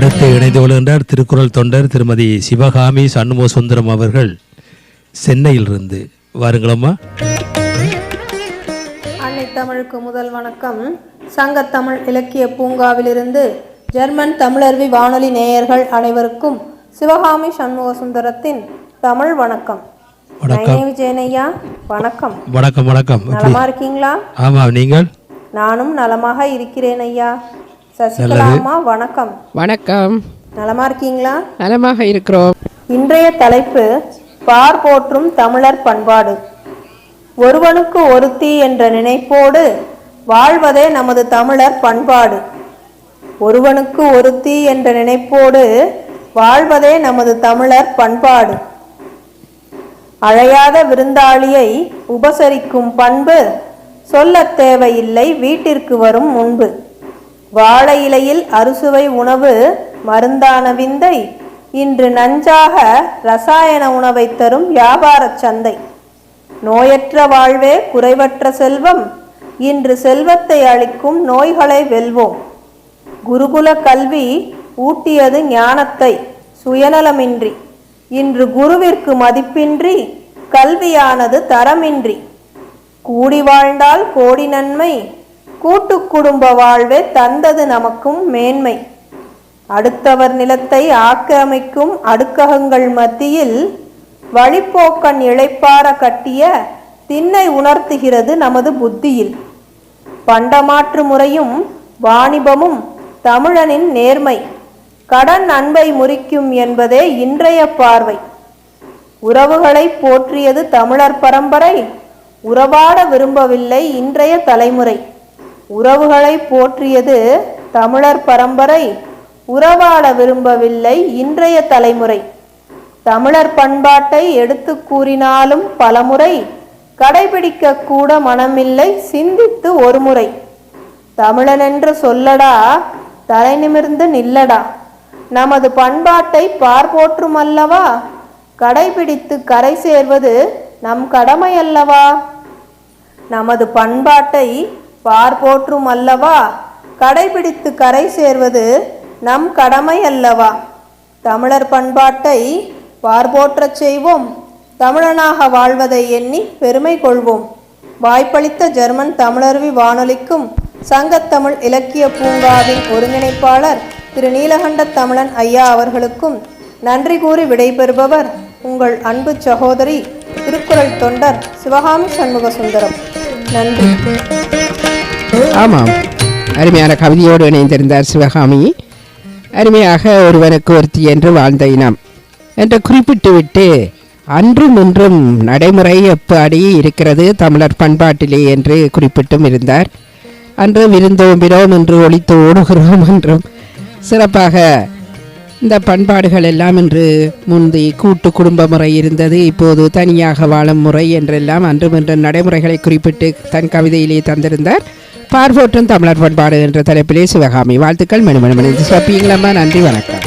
அடுத்து இணைந்து கொள்கின்றார் திருக்குறள் தொண்டர் திருமதி சிவகாமி சண்முக சுந்தரம் அவர்கள். சென்னையிலிருந்து. வாருங்களம்மா. அன்னை தமிழுக்கு முதல் வணக்கம். சங்கத்தமிழ் இலக்கிய பூங்காவிலிருந்து ஜெர்மன் தமிழருவி வானொலி நேயர்கள் அனைவருக்கும் சிவகாமி சண்முக சுந்தரத்தின் தமிழ் வணக்கம். வணக்கம். விஜயனையா வணக்கம். வணக்கம் வணக்கம். நலமா இருக்கீங்களா? ஆமாம் நீங்கள்? நானும் நலமாக இருக்கிறேன் ஐயா. சசிகலா அம்மா வணக்கம். வணக்கம். நலமா இருக்கீங்களா? நலமாக இருக்கிறோம். இன்றைய தலைப்பு பார் போற்றும் தமிழர் பண்பாடு. ஒருவனுக்கு ஒருத்தி என்ற நினைப்போடு வாழ்வதே நமது தமிழர் பண்பாடு. ஒருவனுக்கு ஒருத்தி என்ற நினைப்போடு வாழ்வதே நமது தமிழர் பண்பாடு. அழையாத விருந்தாளியை உபசரிக்கும் பண்பு சொல்லத் தேவையில்லை வீட்டிற்கு வரும் முன்பு. வாழை இலையில் அறுசுவை உணவு மருந்தான விந்தை. இன்று நஞ்சாக ரசாயன உணவை தரும் வியாபாரச் சந்தை. நோயற்ற வாழ்வே குறைவற்ற செல்வம். இன்று செல்வத்தை அளிக்கும் நோய்களை வெல்வோம். குருகுல கல்வி ஊட்டியது ஞானத்தை சுயநலமின்றி. இன்று குருவிற்கு மதிப்பின்றி கல்வியானது தரமின்றி. கூடி வாழ்ந்தால் கோடி நன்மை கூட்டு குடும்ப வாழ்வே தந்தது நமக்கும் மேன்மை. அடுத்தவர் நிலத்தை ஆக்கிரமிக்கும் அடுக்ககங்கள் மத்தியில் வழிப்போக்கன் இழைப்பார கட்டிய திண்ணை உணர்த்துகிறது நமது புத்தியில். பண்டமாற்று முறையும் வாணிபமும் தமிழனின் நேர்மை. கடன் அன்பை முறிக்கும் என்பதே இன்றைய பார்வை. உறவுகளை போற்றியது தமிழர் பரம்பரை. உறவாட விரும்பவில்லை இன்றைய தலைமுறை. உறவுகளை போற்றியது தமிழர் பரம்பரை. உறவாட விரும்பவில்லை இன்றைய தலைமுறை. தமிழர் பண்பாட்டை எடுத்து கூறினாலும் பலமுறை. கடைபிடிக்க கூட மனமில்லை சிந்தித்து ஒருமுறை. தமிழன் என்று சொல்லடா தலை நிமிர்ந்து நில்லடா. நமது பண்பாட்டை பார்போற்றும் அல்லவா கடைபிடித்து கரை சேர்வது நம் கடமை அல்லவா நமது பண்பாட்டை பார் போற்றும் அல்லவா? கடைபிடித்து கரை சேர்வது நம் கடமை அல்லவா? தமிழர் பண்பாட்டை பார்போற்றச் செய்வோம். தமிழனாக வாழ்வதை எண்ணி பெருமை கொள்வோம். வாய்ப்பளித்த ஜெர்மன் தமிழருவி வானொலிக்கும் சங்கத்தமிழ் இலக்கிய பூங்காவின் ஒருங்கிணைப்பாளர் திரு நீலகண்ட தமிழன் ஐயா அவர்களுக்கும் நன்றி கூறி விடைபெறுபவர் உங்கள் அன்பு சகோதரி திருக்குறள் தொண்டர் சிவகாமி சண்முக சுந்தரம் நன்றி. ஆமாம். அருமையான கவிதையோடு இணைந்திருந்தார் சிவகாமி. அருமையாக ஒருவனுக்கு ஒருத்தி என்று வாழ்ந்த இனம் என்று குறிப்பிட்டுவிட்டு அன்றும் இன்றும் நடைமுறை எப்படி இருக்கிறது தமிழர் பண்பாட்டிலே என்று குறிப்பிட்டும் இருந்தார். அன்று விருந்தோம்பினோம் என்று ஒழித்து ஓடுகிறோம் என்றும் சிறப்பாக இந்த பண்பாடுகள் எல்லாம் இன்று முந்தி கூட்டு குடும்ப முறை இருந்தது இப்போது தனியாக வாழும் முறை என்றெல்லாம் அன்றும் இன்று நடைமுறைகளை குறிப்பிட்டு தன் கவிதையிலே தந்திருந்தார். பார்வோற்றும் தமிழர் பண்பாடு என்ற தலைப்பிலே சிவகாமி. வாழ்த்துக்கள் மணிமணி மணி சிறப்பிங்களம்மா நன்றி வணக்கம்.